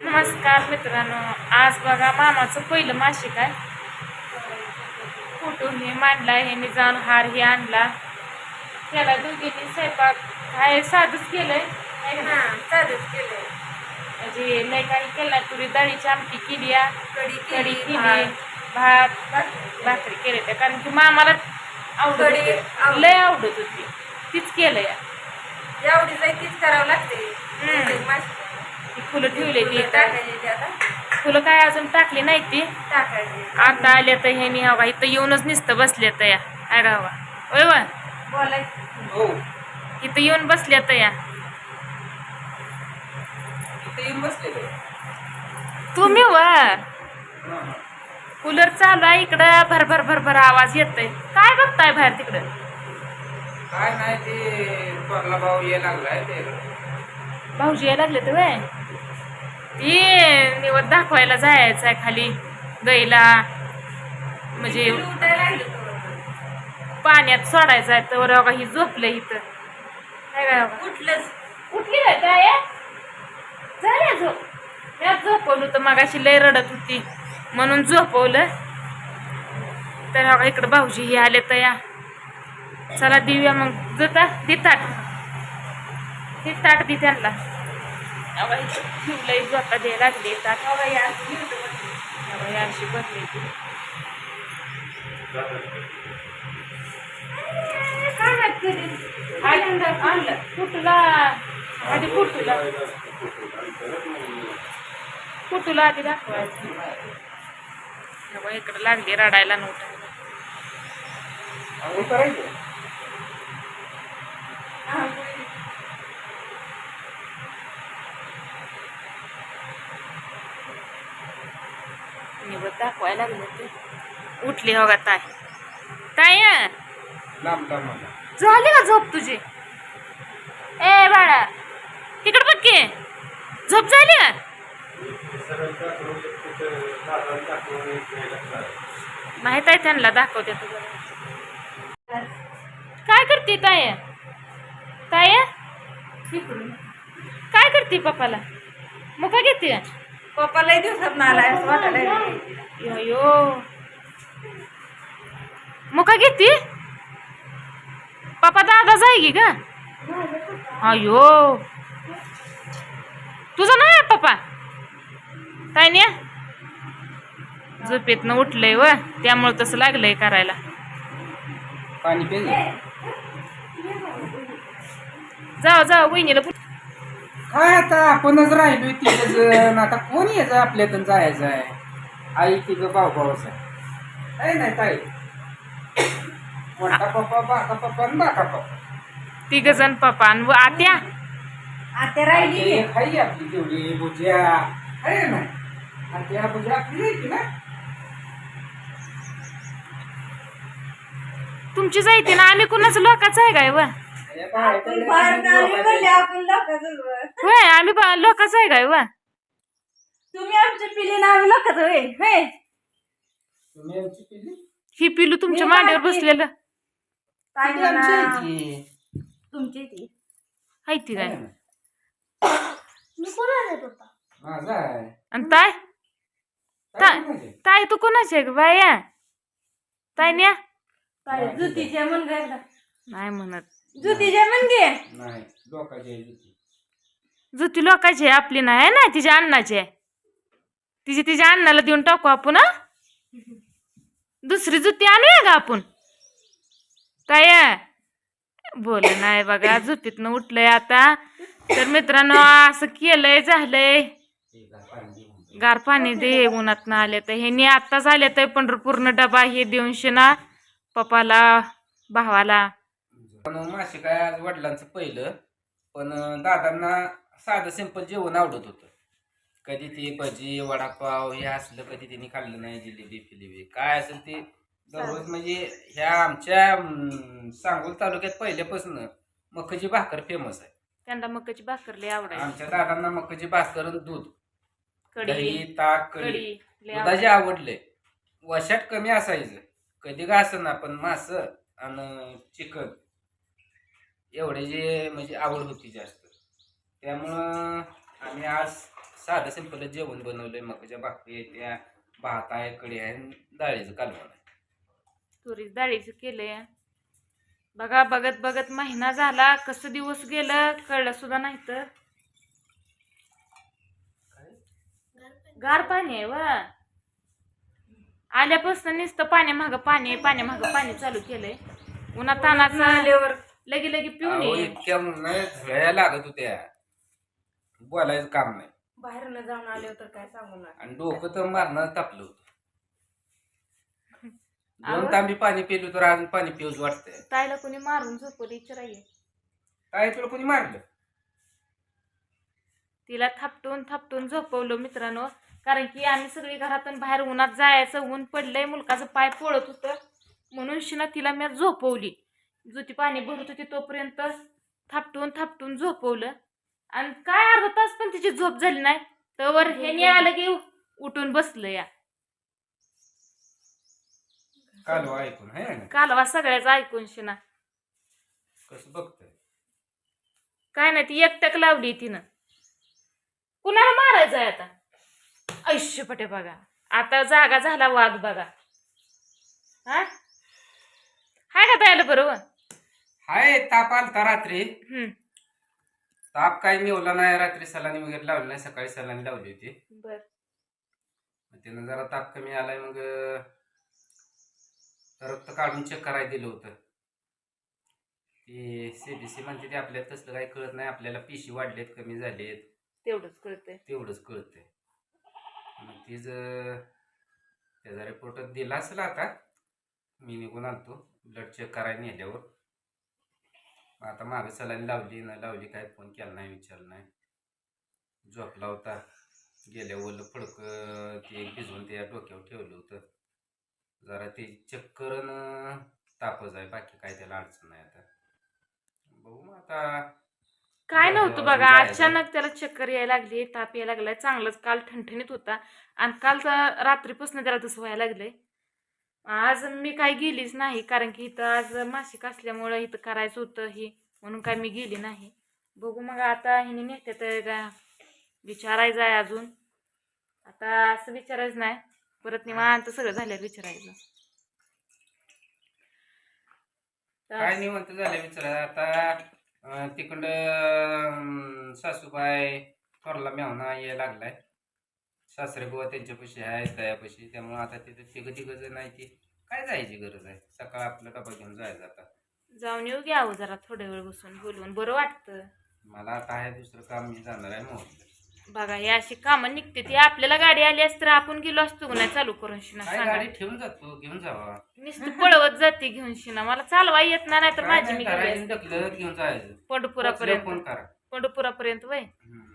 नमस्कार मित्रांनो आज बघा मामाचं पहिलं मासिक आहे. फोटो हे मांडला ह्याने जाऊन हार हे आणला. त्याला दोघींनी स्वयंपाक काय साधच केलंय. है? साधंच केलंय. म्हणजे लय काही केलं नाही तुरी डाळीची आमटी केली कढी केली, भात. भाकरी केले. त्या कारण की मामाला आवडत. लय आवडत होती. तीच केलंय. जाई तीच करावं लागते. ती फुलं. टाकायची ते आता फुलं काय अजून टाकली नाही ती. टाकायची आता आल्या तर ह्यानी हवा इथं येऊनच नुसतं बसल्या तर या अरे हवा होय वा? बोलायचं हो. इथं येऊन बसल्या तर या तुम्ही वर कूलर चालू आहे इकडं भरभर भरभर आवाज येतोय. काय बघताय बाहेर तिकडं? काय नाही ते भाऊ ये लागलाय भाऊजी यायला लागले तर वय ते निवड दाखवायला जायचं आहे खाली. गईला म्हणजे. पाण्यात सोडायचं आहे तर बघा ही झोपलं इथं. काय काय बघा उठलंच. उठली काय झाल्या झोप. यात झोपवलं तर मगाशी लय रडत होती. म्हणून झोपवलं. तर बघा इकडं भाऊजी हे आले तर या. चला देऊया मग. जता दे ताट ते ताट दे त्यांना. इथं ठेवलंय झोका द्यायला लागले बाबा या. अशी बसली ती? आणलं. कुठला आधी कुठला कुठला आधी दाखवायचं. इकडं लागली रडायला नव्हतं लागले ते. उठली हो का ताय ताय झाली का झोप तुझी? ए बाळा. इकडं बघ की. झोप झाली? का माहीत आहे त्यांना दाखवते काय करते ताय ताय. काय करते पप्पाला? मुका घेते? पप्पा लय दिवसात आलाय असं वाटायला. यो मुका पप्पा दादा जाय की का अयो तुझं नाही पप्पा? काय नाही झोपेतनं उठलंय व त्यामुळे तसं लागलंय करायला. पाणी जाऊ जाऊ वहिनीला पुढे काय आता आपणच राहिलोय तिघ जण. आता कोण यायचं आपल्यातून जायचं आहे? आई तिघ भाऊ भाऊच आहे. काय नाही ताई? मोठा पप्पा बाका पप्पा आणि बाका पप्पा. तिघ जण पप्पा आणि व आत्या? आता राहिली. खाई आपली तेवढी भुजिया आहे ना? आणि त्या भुजिया आपली द्यायची ना? तुमची जायते ना? आम्ही कुणाचं लोकाचं आहे काय व? होय आम्ही बा- लोकाचं आहे काय व? तुम्ही आमच्या पिली ना आम्ही लोकांचं होय होय. तुम्ही आमची पिल्ली? ही पिलू तुमच्या मी मांडीवर बसलेलं. काय आमची म्हणा? तुमची ती. काय? आहे ना? मी कोणाला पप्पा माझा आहे. आणि ताय काय ताय तू कोणाची आहे ग? बाया? ताय न्या? काय मुलगा नाही म्हणत. जुतीच्या म्हणजे नाही लोकांची आहे जुती. जुती लोकांची आहे आपली नाही आहे ना तिच्या अण्णाची आहे. तिची तिच्या अण्णाला देऊन टाकू आपण हा? दुसरी जुती आणूया का आपण. ताय बोल नाही बघा झोपीतनं उठलंय आता. तर मित्रांनो असं केलंय झालंय. जा. गार पाणी दे उन्हात आले तर. ह्यानी आत्ताच आले तर पंढरपूरनं डबा हे देऊन शिना पप्पाला भावाला. पण मासे काय आज वडिलांचं पहिलं पण दादांना साधं सिंपल जेवण आवडत होतं. कधी ते भजी वडापाव हे असलं कधी त्यांनी खाल्लं नाही जिलेबी फिलेबी. काय असेल ते दररोज म्हणजे ह्या आमच्या सांगोल तालुक्यात पहिल्यापासून मकाची भाकर फेमस आहे. त्यांना मकाची भाकर लय आवडायची. आमच्या दादांना मकाची भाकर आणि दूध. कढी. दही ताक कढी. कढी लय दुधाचे आवडायची. आवडले. वशात कमी असायचं. कधी का असं ना पण मास आणि चिकन. एवढे जे म्हणजे आवड होती जास्त. त्यामुळं आम्ही आज साधं सिंपल जेवण बनवलंय मकाच्या भाकरी आहे त्या भात आहे कढी आहे आणि डाळीचं कालवण आहे. तुरीच डाळीचं केलंय. बघा बघत बघत महिना झाला कसं दिवस गेलं कळलं सुद्धा नाही तर. गार पाणी आहे वा. आल्यापासून नुसतं पाणी माग पाणी पाणी माग पाणी चालू केलंय. उन्हा तानाचं आल्यावर लगे लगे पिऊन अहो, ये. इतक्या लागत होत्या. बोलायचं काम नाही. बाहेरनं जाऊन आले तर काय सांगू आणि डोकं तर मारणं तापलं होतं. अहो. दोन तांबी पाणी पिलं तर अजून पाणी पिऊच वाटतंय. ताईला कोणी मारून झोपवली विचाराये काय तुला कोणी मारलं? तिला थापटून थापटून झोपवलं मित्रांनो. कारण की आम्ही सगळी घरातून बाहेर उन्हात जायचं ऊन पडलंय मुलकाचं पाय पोळत होतं. म्हणून शिना तिला मी झोपवली. जो ती पाणी भरत होती तोपर्यंत थापटून थापटून झोपवलं. आणि काय अर्धा तास पण तिची झोप झाली नाही. तर ह्याने आलं की उठून बसलं या. कालवा ऐकून है कालवा सगळ्याचं ऐकून शिना. कसं बघतोय? काय नाही ती एकटक लावली तिनं. कुणाला मारायचंय आता? ऐश्य पटे बघा. आता जागा झाला वाघ बघा. हा? हाय का प्यायला बरोबर? हाय ताप आलता रात्री. हम्म. ताप काही मिळवला नाही रात्री सलानी वगैरे लावली नाही सकाळी सलानी लावली होती. बर. मग त्यानं जरा ताप कमी आलाय मग अं, रक्त काढून चेक करायला दिलं होतं. ती सीबीसी म्हणते ते आपल्याला तसलं काही कळत नाही आपल्याला पिशी वाढलेत कमी झालेत. तेवढंच कळतंय. तेवढंच कळतंय. मग तीच त्याचा रिपोर्ट दिला असेल आता मी निघून आलतो ब्लड चेक करायला नेल्यावर. आता मागं सलाईन लावली न लावली काय फोन केला नाही विचारलं नाही. झोपला होता. गेल्या ओलं फडकं ते भिजवून त्या डोक्यावर ठेवलं होतं. जरा ते चक्कर न तापच आहे बाकी काय त्याला अडचण नाही आता. बघू मग आता. काय नव्हतं बघा. अचानक त्याला चक्कर यायला लागली ताप यायला लागलाय चांगलंच. काल ठणठणीत होता. आणि काल तर रात्रीपासून त्याला तसं व्हायला लागलंय. आज मी काही गेलीच नाही कारण की इथं आज मासिक असल्यामुळं इथं करायचं होतं ही म्हणून काय मी गेली नाही. बघू मग आता हिने नेते तर का विचारायचं आहे अजून. आता असं विचारायचं नाही परत निवांत सगळं झाल्यावर विचारायचं. काय निवंत झालं विचारा आता तिकडं सासूबाई थोरला मेवना यायला लागलाय. सासरे बुवा त्यांच्यापाशी आहे दयापाशी. त्यामुळे आता तिथे तिघं तिघं जण आहे ती. काय जायची गरज आहे? सकाळ आपला डबा घेऊन जायचं आता. जाऊन येऊ घ्यावं जरा थोड्या वेळ बसून बोलवून बरं वाटतं. मला आता आहे दुसरं काम मी जाणार आहे मोहरला बघा हे अशी कामं निघते ती. आपल्याला गाडी आली असती तर आपण गेलो असतो नाही? चालू करून शिना काय सांगा. गाडी ठेवून जातो. घेऊन जावा. नुसतं पळवत जाते घेऊन शिना. मला चालवा येत नाही तर काय माझी मी नाही. ढकलत घेऊन जायचं. पंढरपुरापर्यंत फोन करा. पंढरपुरापर्यंत वय. हम्म.